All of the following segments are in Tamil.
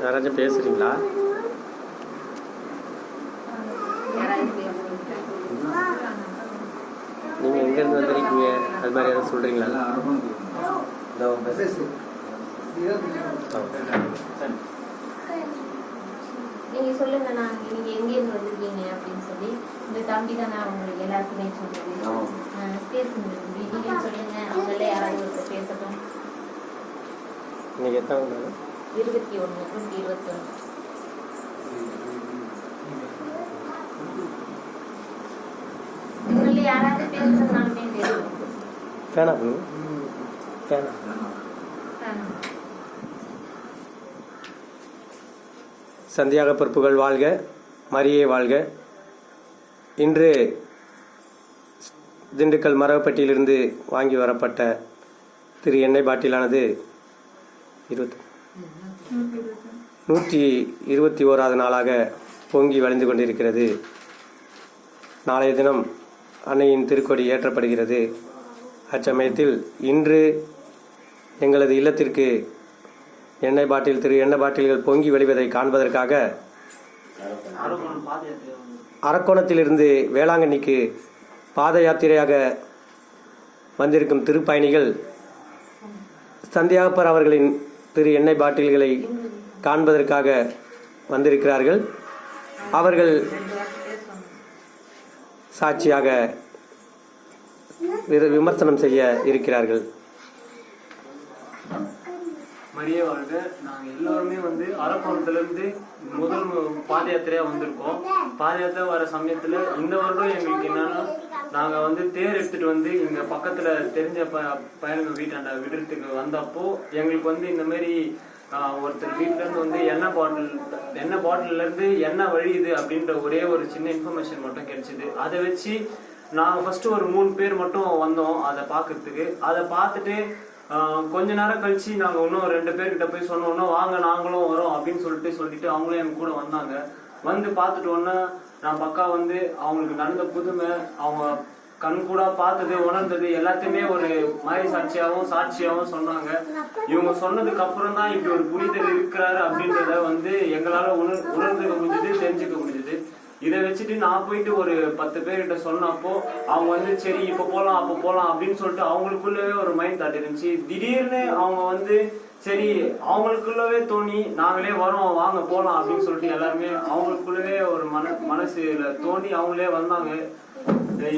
யாராச்சும் பேசுறீங்களா? நீங்கள் எங்கேருந்து வந்திருக்கீங்க? அது மாதிரி எதாவது சொல்கிறீங்களா நீங்க சொல்லுங்க நான் நீங்க எங்க இருந்து வந்திருக்கீங்க அப்படின்னு சொல்லி இந்த தம்பி தான் நான் உங்களுக்கு எல்லாருக்குமே சொன்னது ஆ, பேசுங்க தம்பி நீங்க சொல்லுங்க அவங்கள யாராவது பேசட்டும். நீங்கள் எத்தனை? இருபத்தி ஒண்ணு நூற்றி இருபத்தி ஒண்ணு உங்களை யாராவது பேசுறதுனாலுமே பேசுங்க பேனா பண்ணு பேனா சந்தியாக பொறுப்புகள் வாழ்க மரியே வாழ்க. இன்று திண்டுக்கல் மரபப்பட்டியிலிருந்து வாங்கி வரப்பட்ட திரு எண்ணெய் பாட்டிலானது இருபத்தி நூற்றி இருபத்தி ஓராவது நாளாக பொங்கி வளைந்து கொண்டிருக்கிறது. நாளைய தினம் அன்னையின் திருக்கொடி ஏற்றப்படுகிறது. அச்சமயத்தில் இன்று எங்களது இல்லத்திற்கு எண்ணெய் பாட்டில் திரு எண்ணெய் பாட்டில்கள் பொங்கி வழிவதை காண்பதற்காக அரக்கோணத்திலிருந்து வேளாங்கண்ணிக்கு பாத யாத்திரையாக வந்திருக்கும் திருப்பயணிகள் சந்தியாகப்பர் அவர்களின் திரு எண்ணெய் பாட்டில்களை காண்பதற்காக வந்திருக்கிறார்கள். அவர்கள் சாட்சியாக விமர்சனம் செய்ய இருக்கிறார்கள். மரியே வாழ்க நாங்கள் எல்லாருமே வந்து அரக்கோணத்துலேருந்து முதல் மு- பாத யாத்திரையாக வந்திருக்கோம். பாத யாத்திரை வர சமயத்தில் இந்த வருடம் எங்களுக்கு என்னன்னா நாங்கள் வந்து தேர் எடுத்துகிட்டு வந்து இங்கே பக்கத்தில் தெரிஞ்ச ப பயணங்கள் வீட்டாண்ட விடுறதுக்கு வந்தப்போ எங்களுக்கு வந்து இந்த மாதிரி ஒருத்தர் வீட்டிலேருந்து வந்து எண்ணெய் பாட்டில் எண்ணெய் பாட்டிலேருந்து எண்ணெய் வழியுது அப்படின்ற ஒரே ஒரு சின்ன இன்ஃபர்மேஷன் மட்டும் கிடைச்சிது. அதை வச்சு நாங்கள் ஃபஸ்ட்டு ஒரு மூணு பேர் மட்டும் வந்தோம் அதை பார்க்குறதுக்கு. அதை பார்த்துட்டு கொஞ்ச நேரம் கழிச்சு நாங்க இன்னும் ரெண்டு பேர்கிட்ட போய் சொன்னோம் வாங்க நாங்களும் வரோம் அப்படின்னு சொல்லிட்டு சொல்லிட்டு அவங்களும் எங்க கூட வந்தாங்க. வந்து பார்த்துட்டு நான் பக்கா வந்து அவங்களுக்கு நடந்த புதுமை அவங்க கண் கூட பார்த்தது உணர்ந்தது எல்லாத்தையுமே ஒரு மாதிரி சாட்சியாகவும் சாட்சியாகவும் சொன்னாங்க. இவங்க சொன்னதுக்கு அப்புறம் தான் இப்படி ஒரு புனிதர் இருக்கிறாரு அப்படின்றத வந்து எங்களால உணர் உணர்ந்துக்க முடிஞ்சது தெரிஞ்சுக்க முடிஞ்சது. இதை வச்சுட்டு நான் போயிட்டு ஒரு பத்து பேர்கிட்ட சொன்னப்போ அவங்க வந்து சரி இப்ப போலாம் அப்ப போலாம் அப்படின்னு சொல்லிட்டு அவங்களுக்குள்ளவே ஒரு மைண்ட் தாட் இருந்துச்சு. திடீர்னு அவங்க வந்து சரி அவங்களுக்குள்ளவே தோணி நாங்களே வரோம் வாங்க போலாம் அப்படின்னு சொல்லிட்டு எல்லாருமே அவங்களுக்குள்ளவே ஒரு மன மனசுல தோணி அவங்களே வந்தாங்க.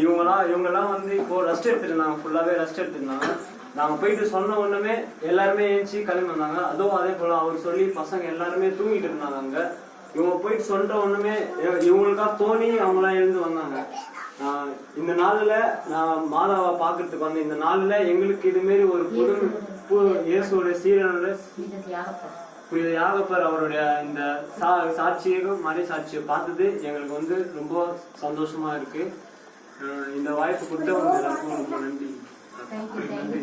இவங்கெல்லாம் இவங்கெல்லாம் வந்து இப்போ ரெஸ்ட் எடுத்துருந்தாங்க ஃபுல்லாவே ரெஸ்ட் எடுத்திருந்தாங்க. நாங்க போயிட்டு சொன்ன உடனே எல்லாருமே ஏஞ்சி கிளம்பி வந்தாங்க. அதுவும் அதே போல அவர் சொல்லி பசங்க எல்லாருமே தூங்கிட்டு இருந்தாங்க அங்க. இவங்க போயிட்டு சொல்ற ஒண்ணுமே இவங்களுக்கா தோணி அவங்களாம் எழுந்து வந்தாங்க. இந்த நாள்ல நான் மாதாவை பாக்குறதுக்கு வந்த இந்த நாள்ல எங்களுக்கு இது ஒரு புது இயேசுடைய இயேசுவோட சீரனோட இது புனித யாகப்பர் அவருடைய இந்த சா- சாட்சியையும் மறை சாட்சியை பார்த்தது எங்களுக்கு வந்து ரொம்ப சந்தோஷமா இருக்கு. இந்த வாய்ப்பு கொடுத்த வந்து எல்லாருக்கும் ரொம்ப நன்றி. நன்றி